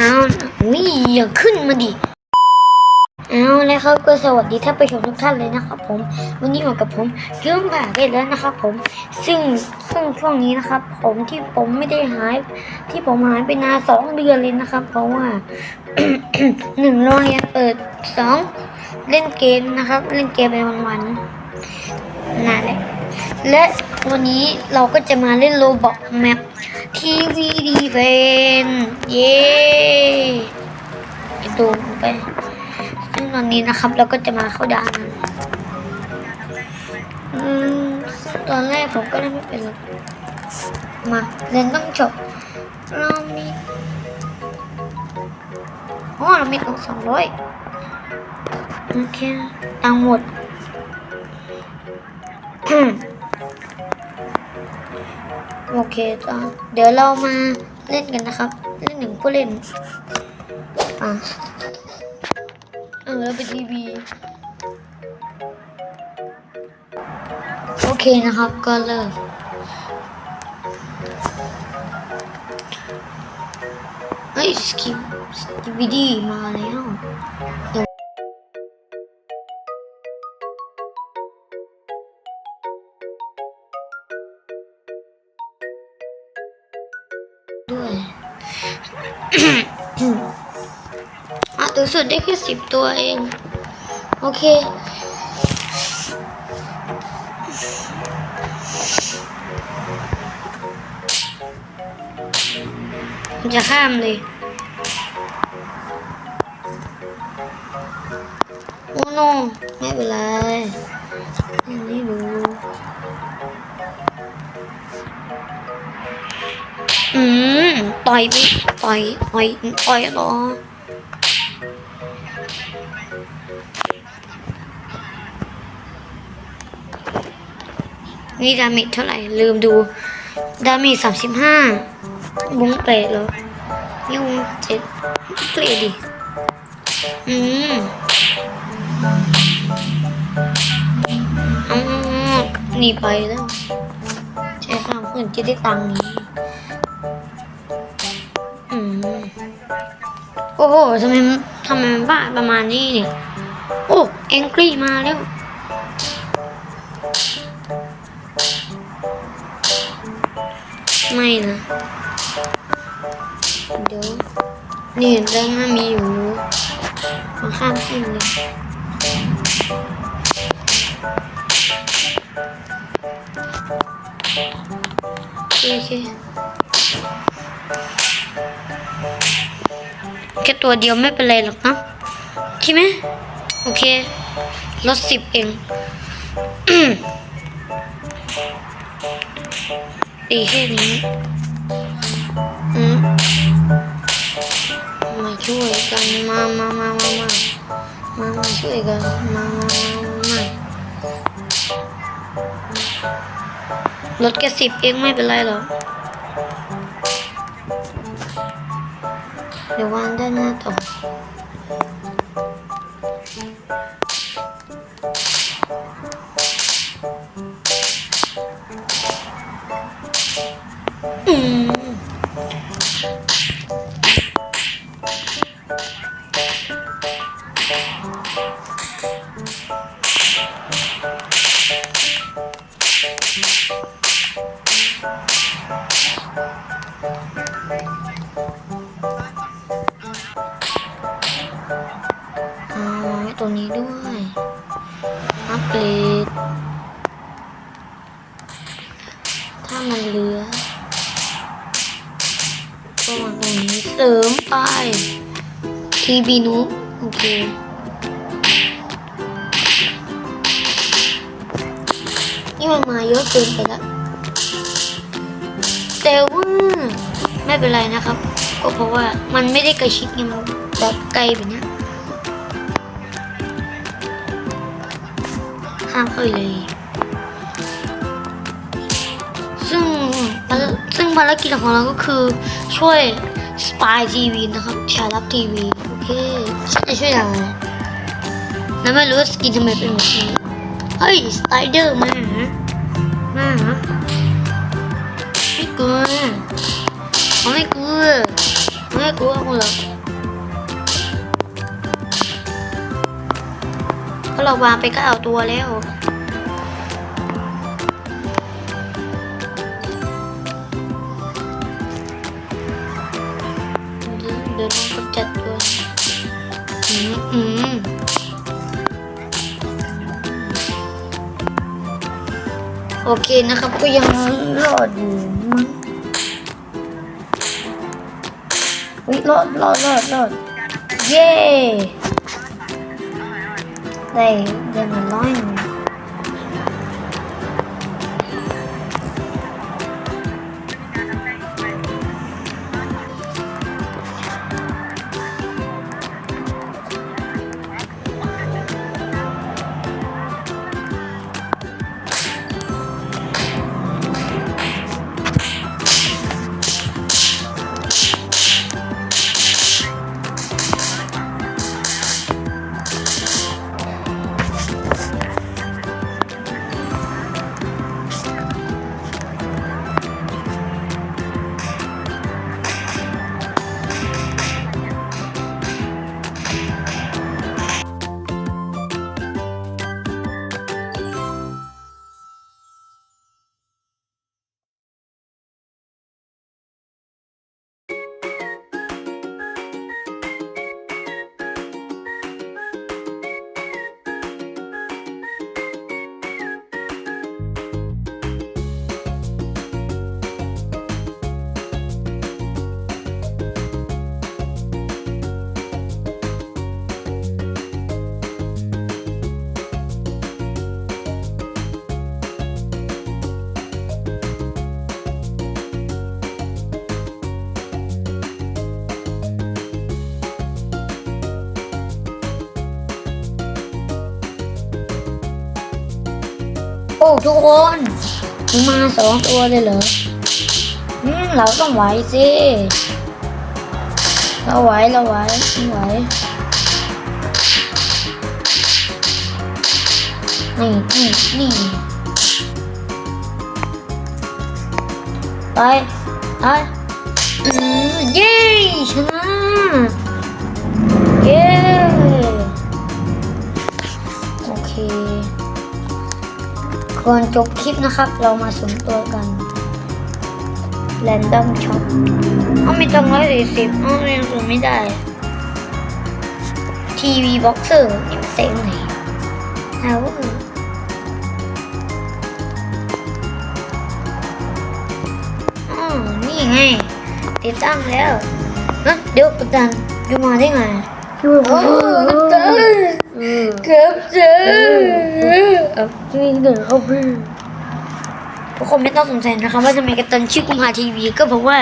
เอาวิอย่าขึ้นมาดิเอาแล้วครับก็สวัสดีท่านผู้ชมทุกท่านเลยนะครับ ผม วันนี้อยู่กับผมเรื่องผ่าเวทแล้วนะครับ ผม ซึ่งซึ่งช่วงนี้นะครับ ผมที่ผมไม่ได้หาย ที่ผมหายไปนานสองเดือนเลยนะครับ เพราะว่าหนึ่งโรงเรียนเปิดสองเล่นเกมนะครับ เล่นเกมไปวันๆนานเลยและวันนี้เราก็จะมาเล่นโลบอกแมป ทีวีดีเฟนเย้ไปดูไปซึ่งตอนนี้นะครับเราก็จะมาเข้าด่านกันอืมซึ่งตอนแรกผมก็เล่นไม่เป็นหรอกมาเรียนต้องจบเรามีอ๋อเรามีตังสองร้อยโอเคตังหมด โอเคจ้ะเดี๋ยวเรามาเล่นกันนะครับ เล่นหนึ่งผู้เล่น อะเออแล้วเป็นทีวีโอเคนะครับก็เริ่มเฮ้ยสกิปสกิปดีมาแล้ว ด้วยอะตัวสุดได้แค่สิบตัวเอง โอเคจะข้ามเลยโอ้โนไม่เป็นไร อยไปต่อยต่อยต่อยเหรอนี่ดาเมจเท่าไหร่ ลืมดู ดาเมจสามสิบห้าบุ้งแปดเหรอนี่บุ้งเจ็ดเกลียดดิอืมอ๋อหนีไปแล้ว ใช้ข้ามเพื่อนจะได้ตังค์นี้ โอ้โหทำไมทำไมมันบ้าประมาณนี้เนี่ย โอ้เอ็งกรีมาแล้ว ไม่นะ เดี๋ยว นี่เรื่องหน้ามีอยู่มาข้ามขึ้นเลยโอเค คแค่ตัวเดียวไม่เป็นไรหรอกนะใช่ไหมโอเคลดสิบเองดีแค่นี้อืมมาช่วยกันมามามามามามามาช่วยกันมามามามาลดแค่สิบเองไม่เป็นไรหรอก เดี๋ยว ก็วาตรงนี้เสริมไป ทีบีนุโอเคนี่มันมาเยอะเกินไปแล้วแต่ว่าไม่เป็นไรนะครับ ก็เพราะว่ามันไม่ได้กระชิดไงมันแบบไกลแบบเนี้ยข้ามเข้าเลย ซึ่งภารกิจของเราก็คือช่วยสปายทีวีนะครับชาลับทีวีโอเคฉันจะช่วยอะไรแล้วไม่รู้ว่าสกินทำไมเป็นแบบนี้เฮ้ยสไตเดอร์มาหามาหาไม่กลัวไม่กลัวไม่กลัวกูหรอกเพราะเราวางไปก็เอาตัวแล้ว จัดตัวอืมอืมโอเคนะครับก็ยังรอดอยู่มั้งอุ้ยรอดรอดรอดรอดเย้ได้ได้มาร้อยหนึ่ง ทุกคนมันมาสองตัวเลยเหรออืมเราต้องไหวสิเราไหวเราไหวไม่ไหวนี่นี่นี่ไปไปอืมเย้ชนะเย้โอเค ก่อนจบคลิปนะครับ เรามาสุ่มตัวกัน Random Shop เอาไม่ต้องร้อยสี่สิบเอายังสุ่มไม่ได้ ทีวีบ็อกเซอร์นี่มันเซ็งไหนเอาเว้ยอ๋อนี่ไง ติดตั้งแล้วฮะเดี๋ยวกัปตันยูมาได้ไงโอ้กัปตันครับเจอ เอานี่เดินเข้าไปทุกคนไม่ต้องสงสัยนะครับ ว่าทำไมกระตันชื่อกุมภาทีวี ก็เพราะว่า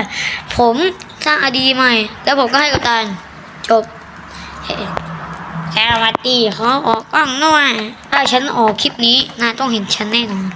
ผมสร้างอดีใหม่ แล้วผมก็ให้กระตันจบเฮ้สวัสดีเขาออกกล้องหน่อยถ้าฉันออกคลิปนี้นายต้องเห็นฉันแน่นอน